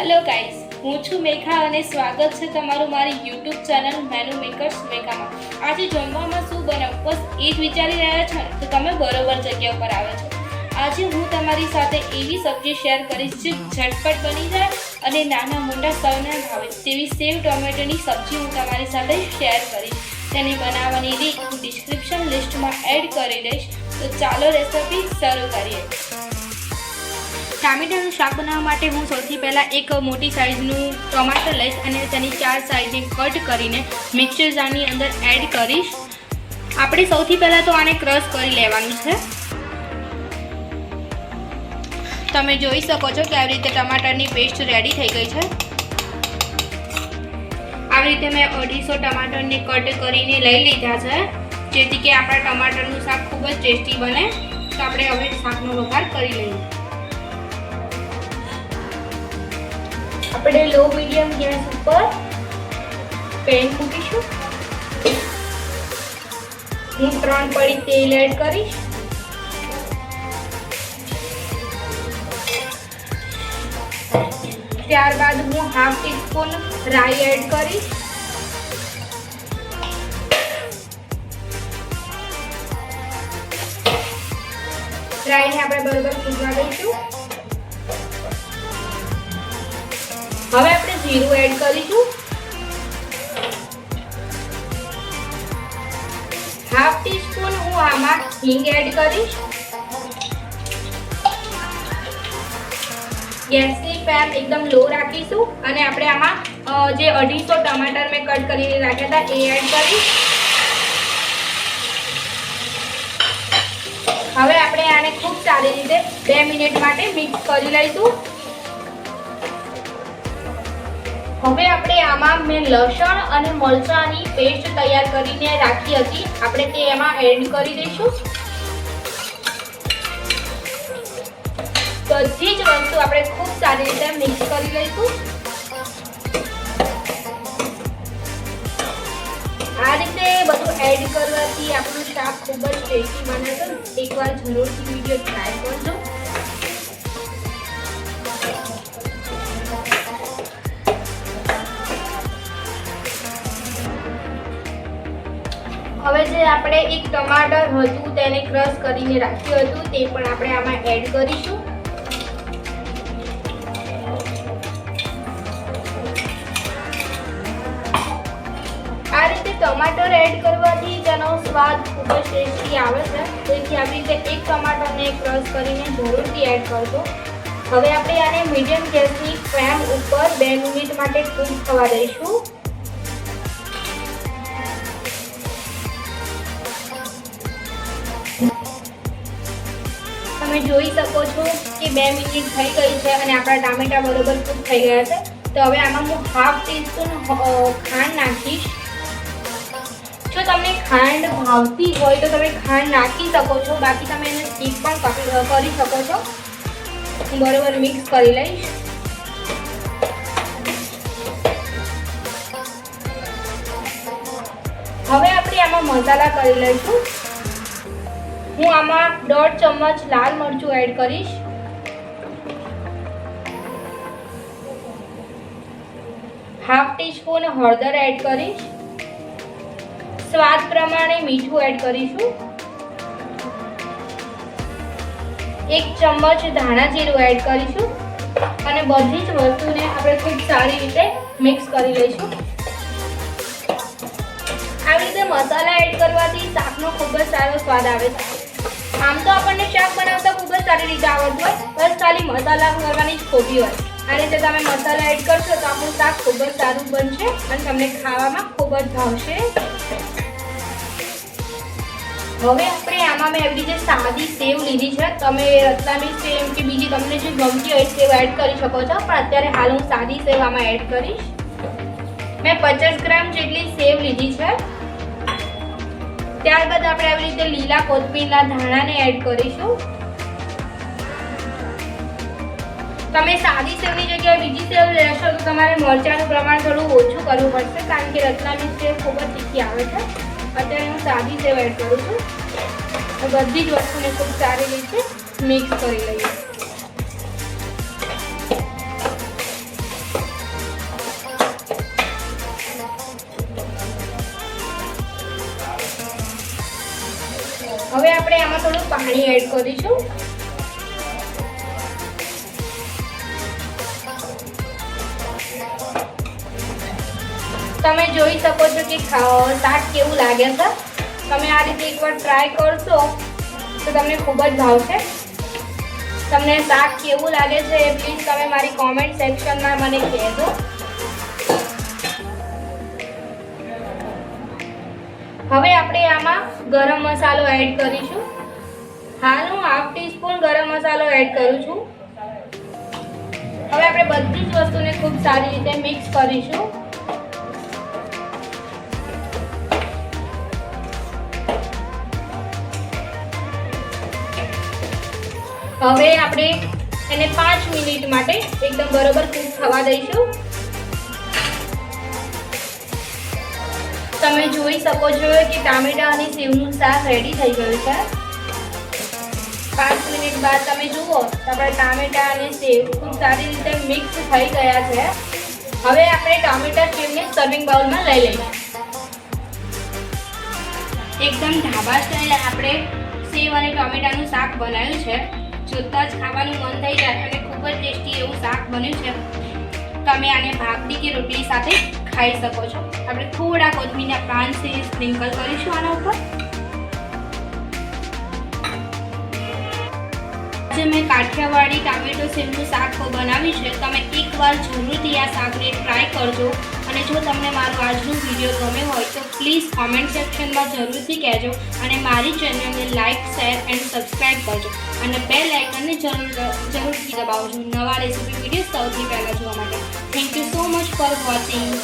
Hello guys હું છું મેઘા અને સ્વાગત છે તમારું મારી યુટ્યુબ ચેનલ મેનુ મેકર્સ મેઘામાં. આજે જમવામાં શું બનાવું? બસ એ જ વિચારી રહ્યા છો તો તમે બરોબર જગ્યા ઉપર આવે છો. આજે હું તમારી સાથે એવી સબ્જી શેર કરીશ જે ઝટપટ બની જાય અને નાના મોટા સૌને ભાવે તેવી સેવ ટોમેટોની સબ્જી હું તમારી સાથે શેર કરીશ. તેને બનાવવાની રીત હું ડિસ્ક્રિપ્શન લિસ્ટમાં એડ કરી દઈશ. તો ચાલો રેસિપી શરૂ કરીએ. ટામેટાનું શાક બનાવવા માટે હું સૌથી પહેલાં એક મોટી સાઇઝનું ટમાટર લઈશ અને તેની ચાર સાઇઝની કટ કરીને મિક્સર જારની અંદર એડ કરીશ. આપણે સૌથી પહેલાં તો આને ક્રશ કરી લેવાનું છે. તમે જોઈ શકો છો કે આવી રીતે ટમાટરની પેસ્ટ રેડી થઈ ગઈ છે. આવી રીતે મેં અઢીસો ટમાટરને કટ કરીને લઈ લીધા છે. જેથી કે આપણા ટમાટરનું શાક ખૂબ જ ટેસ્ટી બને. તો આપણે હવે શાકનો વઘાર કરી લઈએ. આપણે લો મીડિયમ ગેસ ઉપર પેન મૂકીશું. હું ત્રણ પડી તેલ એડ કરીશ. ત્યારબાદ હું હાફ ટીસ્પૂન રાઈ એડ કરીશ. રાઈને આપણે બરોબર ભૂજવા દઈશું. હવે આપણે જીરું એડ કરીશું. હાફ ટીસ્પૂન હું આમાં હિંગ એડ કરીશ. ગેસની ફ્લેમ એકદમ લો રાખીશું અને આપણે આમાં જે અઢીસો ટમાટર મેં કટ કરીને રાખ્યા હતા એ એડ કરીશ. હવે આપણે આને ખૂબ સારી રીતે બે મિનિટ માટે મિક્સ કરી લઈશું. હવે આપણે આમાં મેં લસણ અને મરચાંની પેસ્ટ તૈયાર કરીને રાખી હતી. આપણે તે એમાં એડ કરી દઈશું. બધી જ વસ્તુ આપણે ખૂબ સારી રીતે મિક્સ કરી લઈશું. આ રીતે બધું એડ કરવાથી આપણું શાક ખૂબ જ ટેસ્ટી બને છે. એકવાર જરૂરથી વીડિયો ટ્રાય કરજો. હવે જે આપણે એક ટમાટર હતું તેને ક્રશ કરીને રાખ્યું હતું, તે પણ આપણે આમાં એડ કરીશું. આ રીતે ટમાટર એડ કરવાથી તેનો સ્વાદ ખૂબ જ ટેસ્ટી આવે છે. તેથી આવી રીતે એક ટમાટરને ક્રશ કરીને જરૂરથી એડ કરજો. હવે આપણે આને મીડિયમ ગેસની ફ્લેમ ઉપર બે મિનિટ માટે કૂક થવા દઈશું. જોઈ શકો છો કે બે મિનિટ થઈ ગઈ છે અને આપણા ટામેટા બરોબર કૂક થઈ ગયા છે. તો હવે આમાં હું હાફ ટીસ્પૂન ખાંડ નાખીશ. જો તમને ખાંડ ભાવતી હોય તો તમે ખાંડ નાખી શકો છો. બાકી તમે એને સ્કીપ પણ કરી શકો છો. હું બરોબર મિક્સ કરી લઈશ. હવે આપણે આમાં મસાલા કરી લઈશું. હું આમાં દોઢ ચમચ લાલ મરચું એડ કરીશ. હાફ ટીસ્પૂન હળદર એડ કરીશ. સ્વાદ પ્રમાણે મીઠું એડ કરીશું. એક ચમચ ધાણા જીરું એડ કરીશું. અને બધી જ વસ્તુને આપણે ખૂબ સારી રીતે મિક્સ કરી લઈશું. આવી રીતે મસાલા એડ કરવાથી શાકનો ખૂબ જ સારો સ્વાદ આવે છે. આમ તો આપણને શાક બનાવતા ખૂબ જ સારી રીતે આવડતું હોય, બસ ખાલી મસાલા કરવાની જ ખોબી હોય. અને જો તમે મસાલા એડ કરશો તો આપણું શાક ખૂબ જ સારું બનશે અને તમને ખાવામાં ખૂબ જ ભાવશે. હવે આપણે આમાં મેં એવી રીતે સાદી સેવ લીધી છે. તમે રતલામી સેવ કે બીજી તમને જે ગમતી હોય સેવ એડ કરી શકો છો, પણ અત્યારે હાલ હું સાદી સેવ આમાં એડ કરીશ. મેં પચાસ ગ્રામ જેટલી સેવ લીધી છે. ત્યારબાદ આપણે આવી રીતે લીલા કોથમીરના ધાણાને એડ કરીશું. તમે સાદી સેવની જગ્યાએ બીજી સેવ લેશો તો તમારે મરચાંનું પ્રમાણ થોડું ઓછું કરવું પડશે, કારણ કે રત્નાની સેવ ખૂબ જ તીખી આવે છે. અત્યારે હું સાદી સેવ એડ કરું છું. બધી જ વસ્તુને ખૂબ સારી રીતે મિક્સ કરી લઈએ. પાણી એડ કરીશું. તમે જોઈ શકો છો કે શાક કેવું લાગે છે. તમે આ રીતે એકવાર ટ્રાય કરશો તો તમને ખૂબ જ ભાવશે. તમને શાક કેવું લાગે છે એ પ્લીઝ તમે મારી કોમેન્ટ સેક્શનમાં મને કહેજો. હવે આપણે આમાં ગરમ મસાલો એડ કરીશું. હાલ હું હાફ ટીસ્પૂન ગરમ મસાલો એડ કરું છું. હવે આપણે બધી જ વસ્તુને ખૂબ સારી રીતે મિક્સ કરીશું. હવે આપણે એને પાંચ મિનિટ માટે એકદમ બરોબર કૂક થવા દઈશું. તમે જોઈ શકો છો કે ટામેટા અને સેવનું શાક રેડી થઈ ગયું છે. પાંચ મિનિટ બાદ તમે જુઓ, આપણા ટામેટા અને સેવ ખૂબ સારી રીતે મિક્સ થઈ ગયા છે. હવે આપણે ટામેટા સેવને સર્વિંગ બાઉલમાં લઈ લઈએ એકદમ ઢાબા સ્ટાઈલે આપણે સેવ અને ટામેટાનું શાક બનાવ્યું છે. જોતાં જ ખાવાનું મન થઈ જાય અને ખૂબ જ ટેસ્ટી એવું શાક બન્યું છે. તમે આને ભાખરી કે રોટલી સાથે ખાઈ શકો છો. આપણે થોડા કોથમીરના પાન છે સ્પ્રિંકલ કરીશું આના ઉપર. આજે મેં કાઠિયાવાડી ટામેટો સેમનું શાક બનાવ્યું છે. તમે એકવાર જરૂરથી આ શાકને ટ્રાય કરજો. અને જો તમને મારો આજનો વીડિયો ગમે હોય તો પ્લીઝ કોમેન્ટ સેક્શનમાં જરૂરથી કહેજો અને મારી ચેનલને લાઇક શેર એન્ડ સબસ્ક્રાઈબ કરજો. અને બે લાઇકનને જરૂર, જરૂરથી દબાવજો. નવા રેસીપી વીડિયો સૌથી પહેલાં જોવા માટે. Thank you so much for watching